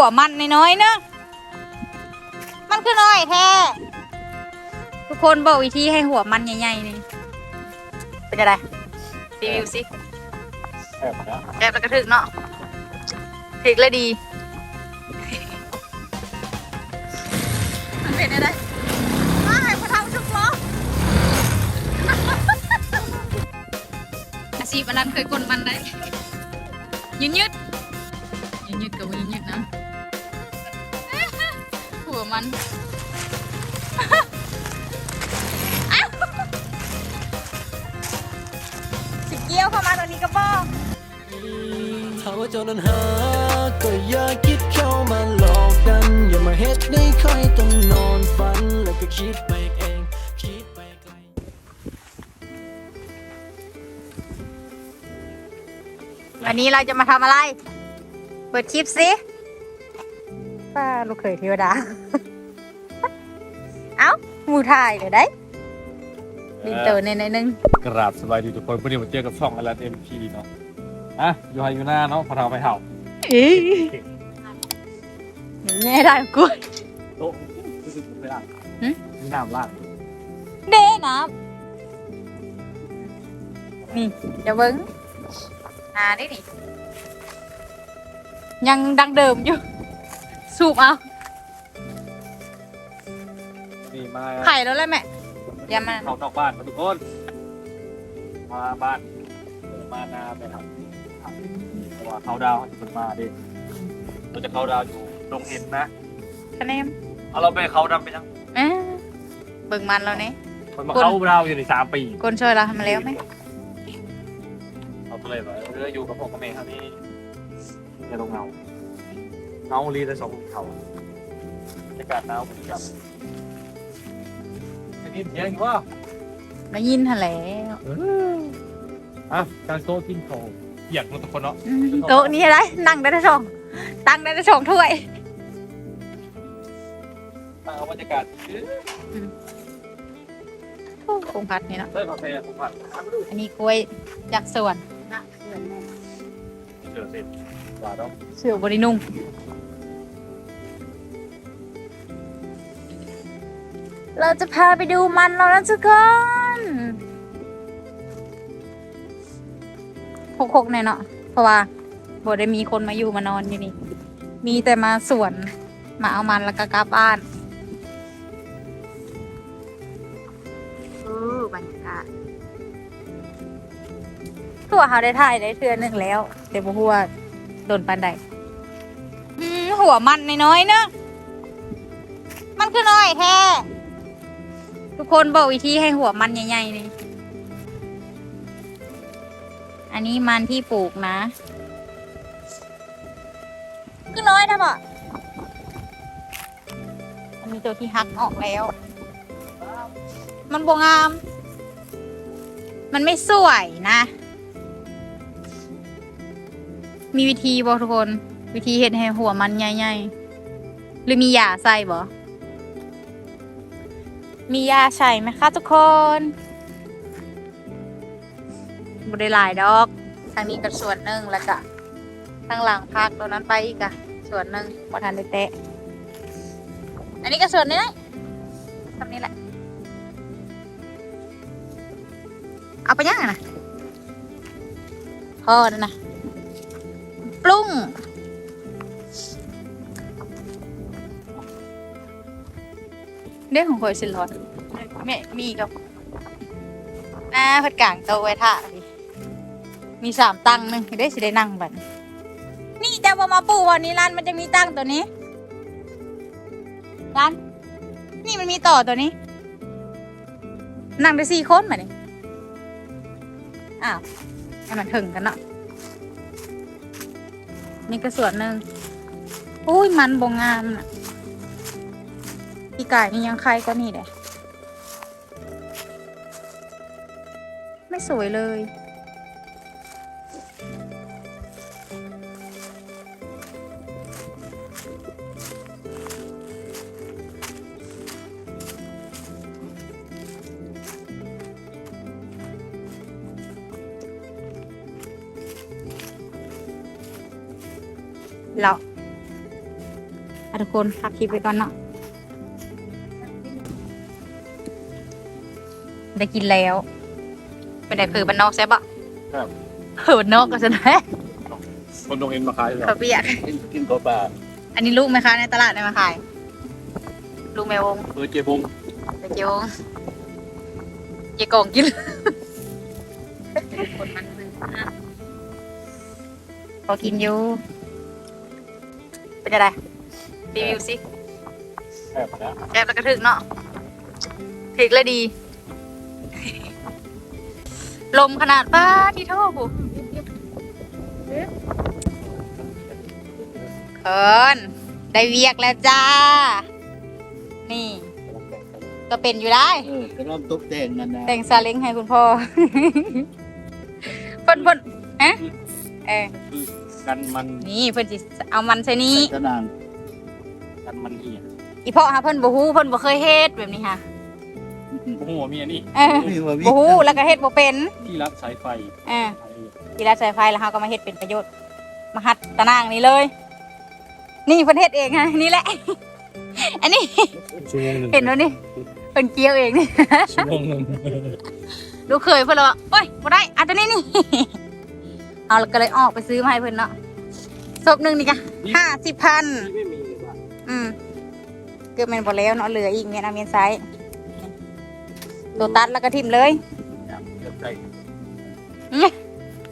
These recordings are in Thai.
หัวมันน้อยๆเนอะมันคือน้อยแท้ทุกคนบอกวิธีให้หัวมันใหญ่ๆนี่เป็นอะไรรีวิวสิแอบนะแอบแล้วก็ถึกเนาะถึกแล้วดี มันเป็นอะไรมาให้พระทำชุกล้ออาชีพอันนั้นเคยกลมันได้ยืนยืดยืนยืดกับยืนยืดนะ หัวมันสิเกี้ยวเข้ามาตอนนี้ก็บอกถ้าว่าเจ้านั้นหา ก็อย่าคิดเข้ามาหลอกกัน อย่ามาเฮ็ดให้ค่อยต้องนอนฝัน แล้วก็คิดไปเอง คิดไปไกล วันนี้เราจะมาทำอะไร เปิดคลิปสิ ป้าลูกเขยเทวดา เอ้าหมูถ่ายเดี๋ยวได้ลินเตอร์ในในนึงกราบสบายดีทุกคนวันนี้มาเจอกับช่องอลันเอ็มพีเนาะอะอยู่ไฮอยู่หน้าเนาะพอเราไปเห่าอีแม่ได้กู โต๊ะรู้สึกไม่ได้หึ มีน้ำลาดเด้น้ำนี่เดี๋ยวเบิ้งอ่าได้นี่ยังดังเดิมอยู่ สูบเอานี่มาไข่แล้วแหละแม่ อย่ามา เขานอกบ้านมาทุกคน มาบ้านมานาไปทำเพราะว่าเขาดาวน์มันมาดิเราจะเขาดาวน์อยู่ตรงเห็นนะคะแนนเอาเราไปเขาดำไปยังเอ๊ะเบิ่งมันแล้วเนี่ยมันมาเขาดาวน์อยู่ในสามปีคนช่วยเราทำมาแล้วไหมเอาตัวเลยว่าเรืออยู่กับพ่อกับแม่ครับนี่ในโรงเงา เงาลีได้สองเขาบรรยากาศหนาวครับอันนี้เสียงว่าได้ยินหันแล้วอะการโต๊ะกินของอยากรู้ทุกคนเนาะอืมโต๊ะนี้อะไรนั่งได้ทั้งสองตั้งได้ทั้งสองถ้วยเอาบรรยากาศโอ้คงพัดนี่เนาะเฮ้ยกาแฟผมผัดอันนี้กล้วยจากสวนเจอเสร็จหวานเนาะเสือบรินุ่ง เราจะพาไปดูมันแล้วนะทุกคนหกหกแน่เนาะเพราะว่าบ่ได้มีคนมาอยู่มานอนอยู่นี่ มีแต่มาสวน มาเอามันแล้วก็กลับบ้านโอ้บรรยากาศตัวเขาได้ถ่ายได้เทือนหนึ่งแล้ว แต่บ่ฮู้ว่าโดนปันใดอืมหัวมันน้อยๆเนอะมันคือน้อยแท้ ทุกคนบอกวิธีให้หัวมันใหญ่ๆนี่อันนี้มันที่ปลูกนะคือน้อยนะบ่อันนี้ตัวที่หักออกแล้ว มันบวงาม มันไม่สวยนะ มีวิธีบอกทุกคน วิธีเห็ดให้หัวมันใหญ่ๆหรือมียาใส่บ่ มียาใช่ไหมคะทุกคนบได้หลายดอก ทางนี้ก็ส่วนหนึ่งแล้วก็ทางหลังพักตัวนั้นไปอีกอะส่วนหนึ่งพอทันได้แตะ อันนี้ก็ส่วนหนึงทำนี้แหละ เอาไปย่างอะนะพอแล้วนะปรุง รื่องของข่อยสิร้อนแม่มีกับอ่าเพัดกลางโตะไว้ท่ามีสามตั้งหนึ่งได้สิได้นั่งบัดนี้นี่จะว่ามาปูวันนี้ร้านมันจะมีตั้งตัวนี้ร้านนี่มันมีต่อตัวนี้ นั่งได้สี่คนมาเนี่ยอ้าวให้มันถึงกันเนาะนี่ก็ส่วนหนึ่งอุ้ยมันบงงามน่ะ อีกายนี่ยังใครก็นี่เลยไม่สวยเลยเราทุกคนพักคลิปไปก่อนเนาะ ได้กินแล้วเป็นไดเผือบันนอกใช่ปะครับ เผือบันนอกก็จะได้คนตรงเห็นมาขายเหรอเขาวเปียกกินกินตัวปลาอันนี้ลูกไหมคะในตลาดได้มาขายลูกแมววงเออเจ๊พงตะเกียวเยกองกินคนมันมืออะพอกินอยู่เป็นอะไรรีวิวสิแอบนะแอบแล้วก็ถึกเนาะถึกแล้วดี ลมขนาดป้าที่เท่าผูเคินได้เวียกแล้วจ้า นี่ ก็เป็นอยู่ได้ เออก็เริ่มตกแต่งนั่นนะแต่งซาเล้งให้คุณพ่อ เพิ่นเพิ่นฮะเออคือกันมันนี่เพิ่นสิเอามันใส่นี้กระนางกันมันเหี้ยอีพ่อหาเพิ่นบ่ฮู้เพิ่นบ่เคยเฮ็ดแบบนี้ค่ะ โอ้โหมีอันนี้เออนี่ว่าวิบ่ฮู้แล้วก็เฮ็ดบ่เป็นที่รัดสายไฟเออกีฬาสายไฟแล้วเฮาก็มาเฮ็ดเป็นประโยชน์มาหัดตะนางนี่เลย นี่เพิ่นเฮ็ดเองฮะนี่แหละ อันนี้ชั่วโมงหนึ่งเห็นบ่นี่เพิ่นเกี่ยวเองนี่ชั่วโมงหนึ่งลูกเคยเพิ่นเลยว่าโอ๊ยบ่ได้อันตัวนี้นี่ เอาแล้วก็เลยออกไปซื้อมาให้เพิ่นเนาะศพหนึงนี่กะห้าสิบพันไม่มีเลยบ้างอืมเกือบแม่นบ่แล้วเนาะเหลืออีกเมียนเอาเมียนไซส์ ตัวตัดแล้วก็ทิ่มเลยเกือบได้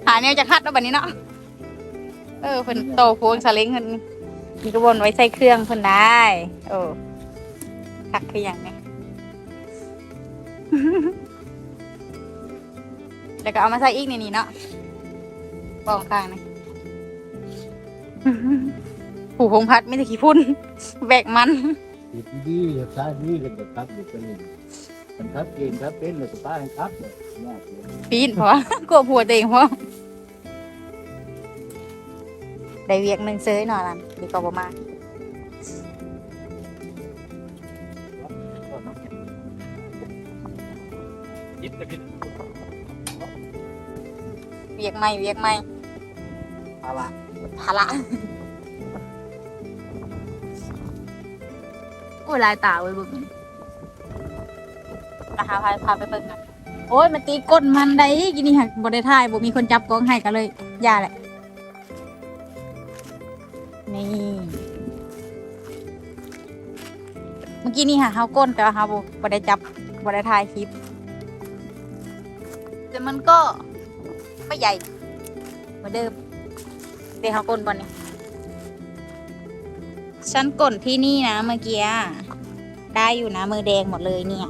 หาแนวจะคัดแล้วบัดนี้เนาะเออเพิ่นโตโพงสลิงเพิ่นมีกระบวนไว้ใส่เครื่องเพิ่นได้โอ้คักคือหยังไงแล้วก็เอามาใส่อีกนี่นี่เนาะบองข้างนี่ผูกพงพัดไม่ได้ขี้พุ่นแบกมันดีดีๆซ้ายนี่ก็จะครับอยู่กันนี่ มันครับเองครับเป็นเลยสุดท้ายครับเลยยากเลยปีนเพราะว่ากลัวผัวตัวเองเพราะได้เวียกหนึ่งเซยหน่อยลันดีกว่าบ่มายิบจะกินเวียกไม่เวียกไม่อะไรภาระโอ้ยลายตาเว้ยเบึง นะคะพาพาไปเบิ่งนโอ้ยมันตีก้นมันได้กินนี่หักบ่ได้ท่ายบ่มีคนจับกล้องให้ก็เลยอย่าแหละนี่เมื่อกี้นี่ค่ะเฮาก้นแต่ว่าเฮาบ่บ่ได้จับบ่ได้ถ่ายคลิปแต่มันก็ไม่ใหญ่เหมือนเดิมเดี๋ยวเฮาก้นบอลนี่ฉันก้นที่นี่นะเมื่อกี้ได้อยู่นะมือแดงหมดเลยเนี่ย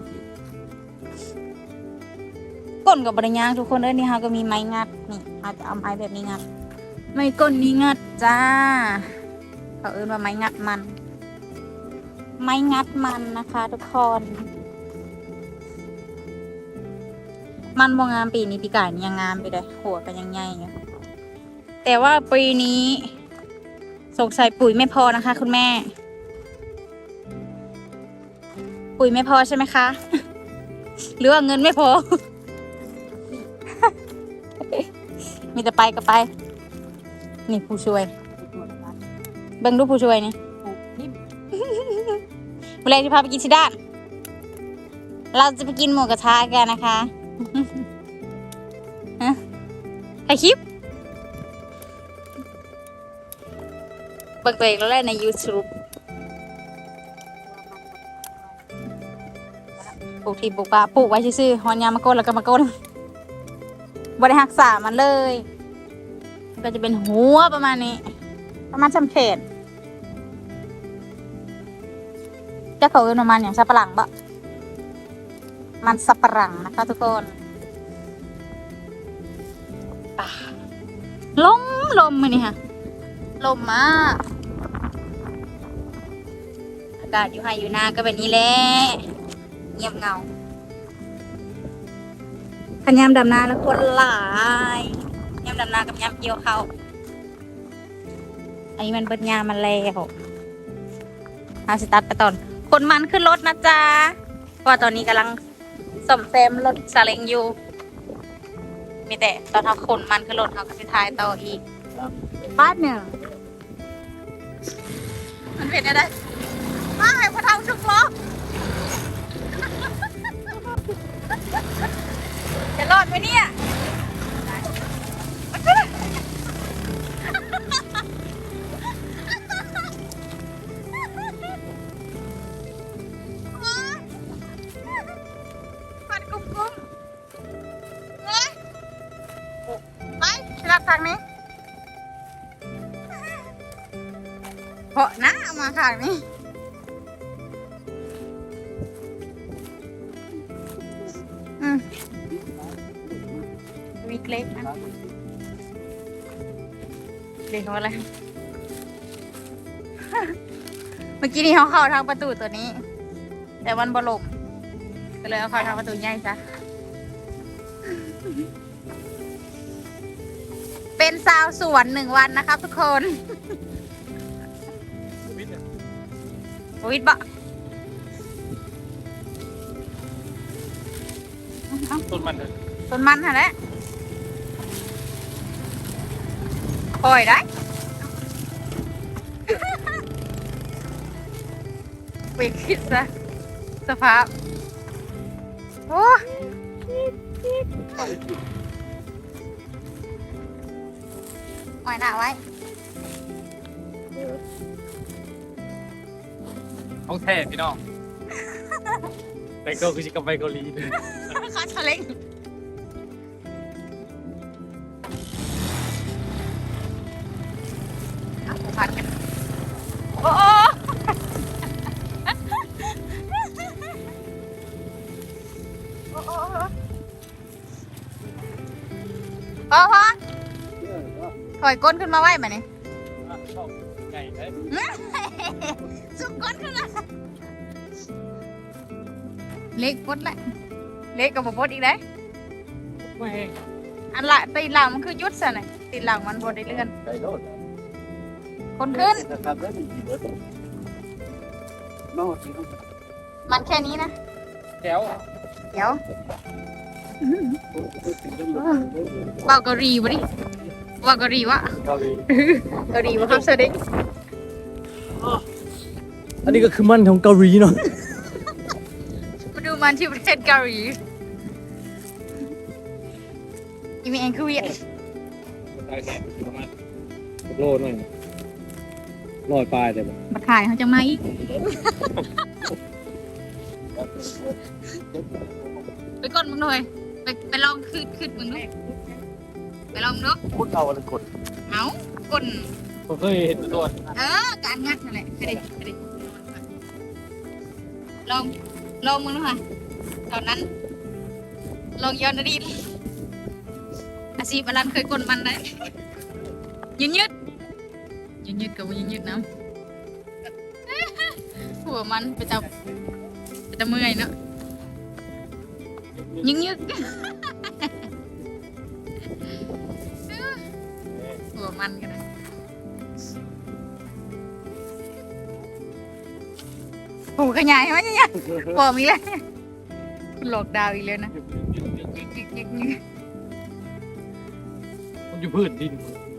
ก้นกับบริยางทุกคนเอ้ยนี่เฮาก็มีไม้งัดนี่เราจะเอาไม้แบบนี้งัด ไม่ก้นนี้งัดจ้าเขาเอิ้นว่าไม้งัดมัน ไม้งัดมันนะคะ ทุกคนมันบ่งามปีนี้ปีกายนี่ยังงามไปเลยหัวก็ยังใหญ่อยู่แต่ว่าปีนี้สงสัยปุ๋ยไม่พอนะคะ คุณแม่ ปุ๋ยไม่พอใช่ไหมคะ หรือว่าเงินไม่พอ มีแต่ไปก็ไป นี่ผู้ช่วย เบิ่งดูผู้ช่วยนี่เมื่อไรที่พาไปกินชิดานเราจะไปกินหมูกระทะกันนะคะฮะถ่ายคลิปเบิ่งตัวเองแล้วแหละใน YouTube ปลูกที่ปลูกปลาปลูกไว้ซื่อๆฮอนยามมาก้นแล้วก็มาก้นบริหักษามันเลย ก็จะเป็นหัวประมาณนี้ ประมาณจำเพจจะเขาเอินประมาณอย่างสับปะหลังบะมันสับปะหลังนะคะทุกคนอะลมลมมานี่ค่ะลมมากอากาศอยู่ไฮอยู่หน้าก็แบบนี้แหละเงียบเหงาขันยามดำนาแล้วคนหลายยาม ดำนากับยามเกี่ยวเขาวอันนี้มันเบิดยามมันแล้วเอาสตัดไปตอนคนมันขึ้นรถนะจ๊ะเพราะว่าตอนนี้กำลังซ่อมแซมรถซาเล้งอยู่ มีแต่ตอนเขาขนมันขึ้นรถเขาก็จะทายต่ออีกบ้านหนึ่งมันไปเห็นอะไรมาให้พระเท่าชุกล้อจะรอดไหมเนี่ย ปัดกุ้มกุ้มเฮ้ยไปรับทางนี้เพราะนะเอามาขางนี้ ด็กเขาอะไร เมื่อกี้นี้เขาเข้าทางประตูตัวนี้ แต่มันบลมก็เลยเอาเข้าทางประตูใหญ่ซะ เป็นสาวสวนหนึ่งวันนะครับทุกคนวิทย์เนี่ยโอ้ยบะต้นมันเลยต้นมันฮะแหละ ปล่อยได้ไปคิดซะสภาพโอ้ปล่อยหน้าไว้ ห้องแท้พี่น้อง แต่ก็คือชิคาไปเกาหลีเลยคาชาเล็ง เอาผันโอ้โอ้พอพอถอยก้นขึ้นมาไหวมาเนี่ยสุกก้นขึ้นมาเล็กปดละเล็กกับปดอีกได้อันละตีหลังมันคือยุดซะน่ะตีหลังมันบ่ได้เลื่อนใจโลด คนขึ้น นะครับแล้วมีกี่เบิร์ดนอกจากนั้นมันแค่นี้นะ แก้วเดี๋ยวถึงจะหลุดเบาเกาหลีบ่ดิเบาเกาหลีวะเกาหลีเกาหลีบ่ครับสวัสดีอันนี้ก็คือมันของเกาหลีเนาะมาดูมันที่ประเทศเกาหลีอีเมเองคือเวียดได้แค่ประมาณโลหน่อย ลอยปลายแต่แบบมาขายเขาจะมาอีก ไปกดมึงหน่อยไปไปลองคืดคืดมึงดูไปลองดูพูดเอาอะไรกดเอากดผมเคยเห็นตัวเออการงัดนั่นแหละไปดิไปดิลองลองมึงดูค่ะตอนนั้น ลองย้อนอดีตอาชีพอลันเคยกดมันได้ยืนยืด ยืนยืดกับยืนยืดน้ำหัวมันไปจับไปจับเมื่อยเนาะยืนยืดหัวมันกันนะโอ้ขยายไหมเนี่ยบอกมีเลยหลอกดาวอีกแล้วนะมันอยู่พื้นดิน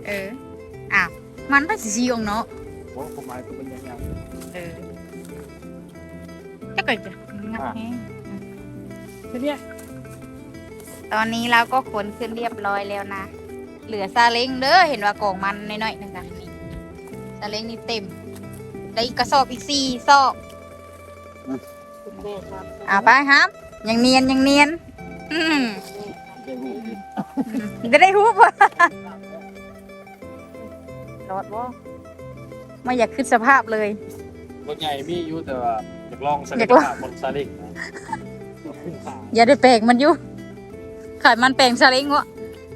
เออ อ้าวมันภาษีองเนาะโอ้ผมหมายถึงมันยังไงเออจะเกิดจะงัดแฮงแค่เนี้ยตอนนี้เราก็ขนขึ้นเรียบร้อยแล้วนะ เหลือซาเล้งเด้อเห็นว่ากล่องมันน้อยๆหนึงอะนี่ซาเล้งนี่เต็มแล้วอีกกระสอบอีกสี่ซอบเอาไปครับ ยังเนียนยังเนียน อืมจะได้ฮูบว่ะ รอดบ่ไม่อยากขึ้นสภาพเลย รถใหญ่มีอยู่แต่ว่าอยากลองสอยากลอง บนซาเล้งนะขึ้นขาอย่าได้แปลงมันอยู่ขายมันแปลงซาเล้งวะ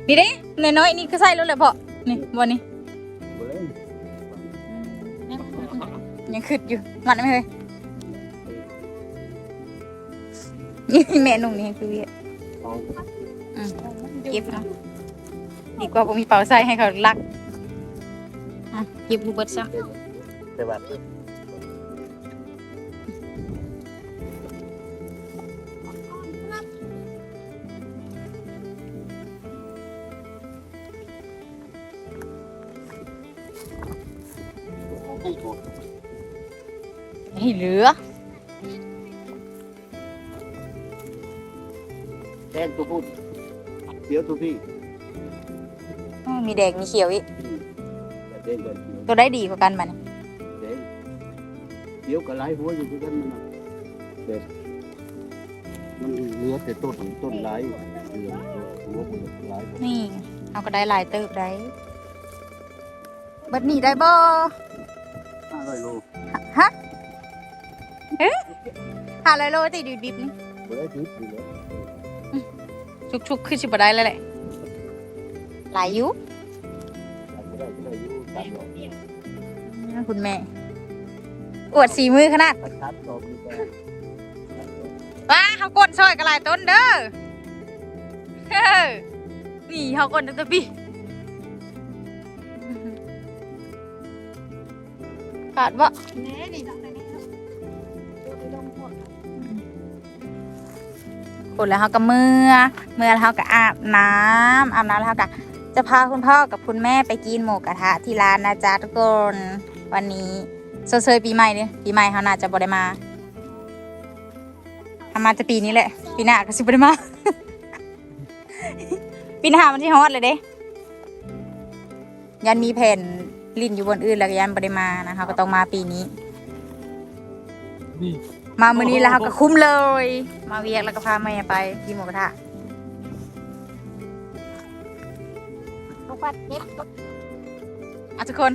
นี่เด้น้อยๆนี่ก็ใส่แล้วเลยพอนี่วันนี้ยังขึ้นอยู่มันไม่เคยนี่แม่นุ่งนี่คือเวียดอืมเก็บเอาดีกว่าผมมีเป๋าใส่ให้เขาลัก อะเก็บรูเบิดซะแต่แบบผู้ถูกนี่เหลือแดงตัวพูดเขียวตัวพี่ อ้อมีแดงมีเขียวอีกแต่แดงกับเขียวตัวได้ดีกว่ากันมันแดงเขียวกับลายหัวอยู่ที่กันมันน่ะเด็ดมันเหลือแต่ต้นต้นลายเหลือหัวมันลายนี่ เอาก็ได้หลายเติบได้บัดนี้ได้บ่ห้าร้อยโลฮะหาอะไรโลติดิบดิบๆนี่เบอร์จุดอยู่แล้ว ชุกๆขึ้นสิบ่ได้แล้วแหละหลายอยู่ คุณแม่ อวดสีมือขนาดประทัดตอบมีแต่ว้าเขากดซอยกระลายต้นเด้อเฮ้อนี่เขากดตั้งแต่ปีขาดบ่คนแล้วเขาก็เมื่อ เมื่อแล้วเขาก็อาบน้ำอาบน้ำแล้วเขาก็ จะพาคุณพ่อกับคุณแม่ไปกินหมูกระทะที่ร้านนะจ๊ะทุกคนวันนี้เซยๆปีใหม่เนี่ยปีใหม่เขาน่าจะบ่ได้มาทำมาจะปีนี้แหละ ปีหน้าก็สิบได้มา ปีหน้ามันที่ฮอตเลยเด้ยันมีแผ่นลิ้นอยู่บนอื่นแล้วก็ยันบได้มานะคะก็ต้องมาปีนี้นี่มามื้อนี้แล้วเขาก็คุ้มเลย มาเวียกแล้วก็พาแม่ไปกินหมูกระทะ ลูกปัดเก็บอะทุกคน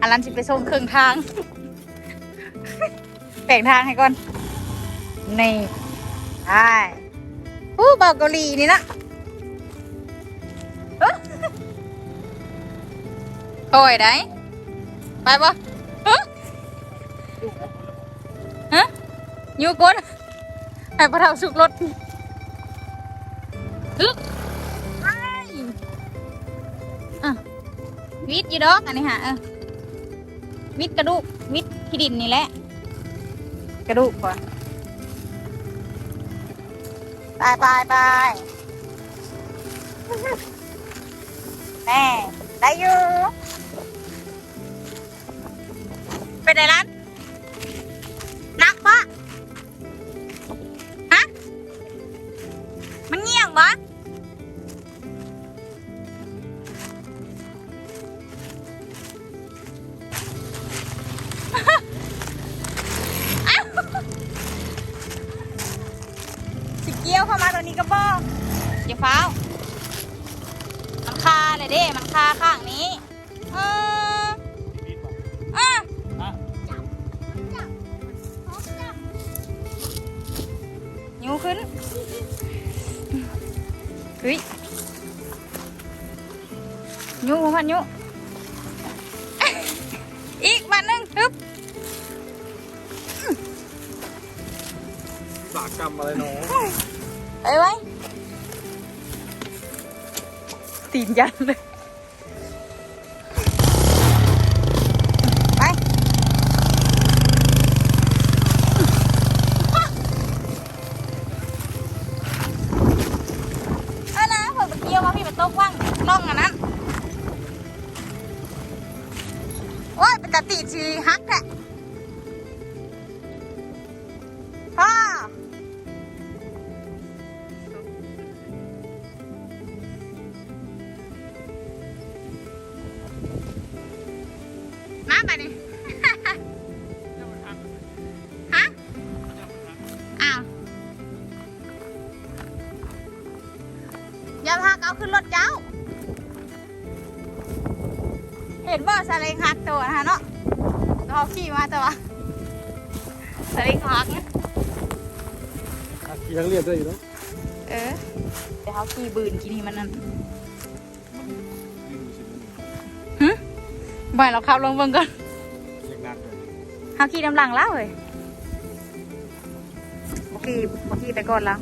อันลันสิไปส่งเครึ่องทางแบ่งทางให้ก่อน นี่ไอ้อู้เบาเกาหลีนี่นะเอ้อโอยได้ ไปปะฮะฮะยูกดให้พระเท่าสุกรถฮึ วิทย์อยีดอกอันนี้ฮะเออวิทย์กระดูกวิทย์ขี้ดินนี่แหละ กระดูกก่อนไปไปไปแม่ได้อยู่เป็นไงร้านนักปะฮะมันเงียบวะ พันนิ้วอีกบันหนึ่งฮึบสากกรรมอะไรเนาะไปไว้ตีนยันเลย ไป เอันนะเปิดเกี่ยวมาพี่มันโต๊ะว่างล่องอันนั้น ตะติชีฮักแหละ เราขี่มาแต่ว่าสลิงหักนะยังเรียบได้อยู่เนาะเออเดี๋ยวเขาขี่บืนกินนี่มันนั่นบ่อยเราขับลงเบิ่งก่อนยังนักเลยเขาขี่น้ำหลังแล้วเว้ยโอเคโอเคไปก่อนแล้ว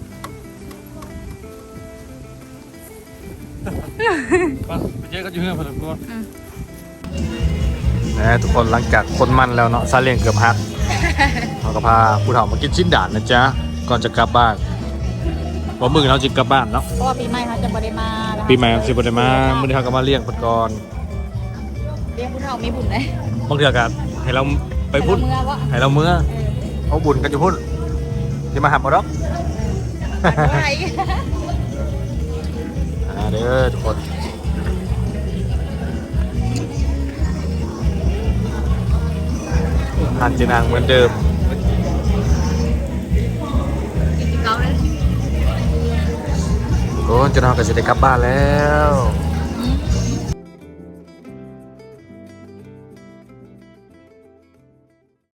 ป่ะไปเจอกันอยู่เพื่อนพอสมควรอืม นะทุกคนหลังจากคนมันแล้วเนาะซาเลียงเกือบฮักเราก็พาผู้เฒ่ามากินชิ้นด่านนะจ๊ะก่อนจะกลับบ้านว่ามือเราจะกลับบ้านเนาะเพราะว่าปีใหม่เขาจะบ่ได้มาแล้วปีใหม่เราสิบได้มามื้อนี้เขาก็มาเลี้ยงเพิ่นก่อนเรียกผู้เฒ่ามีบุญเลยบางเทื่อก็ให้เราไปพุ่นเมื่อวะให้เราเมื่อเอาบุญกันอยู่พุ่นจะมาหับมาดอกไหวอ่าเด้อทุกคน หันจีนางเหมือนเดิมกินเกาเลยโอ้จะนอนกับจะได้กลับบ้านแล้ว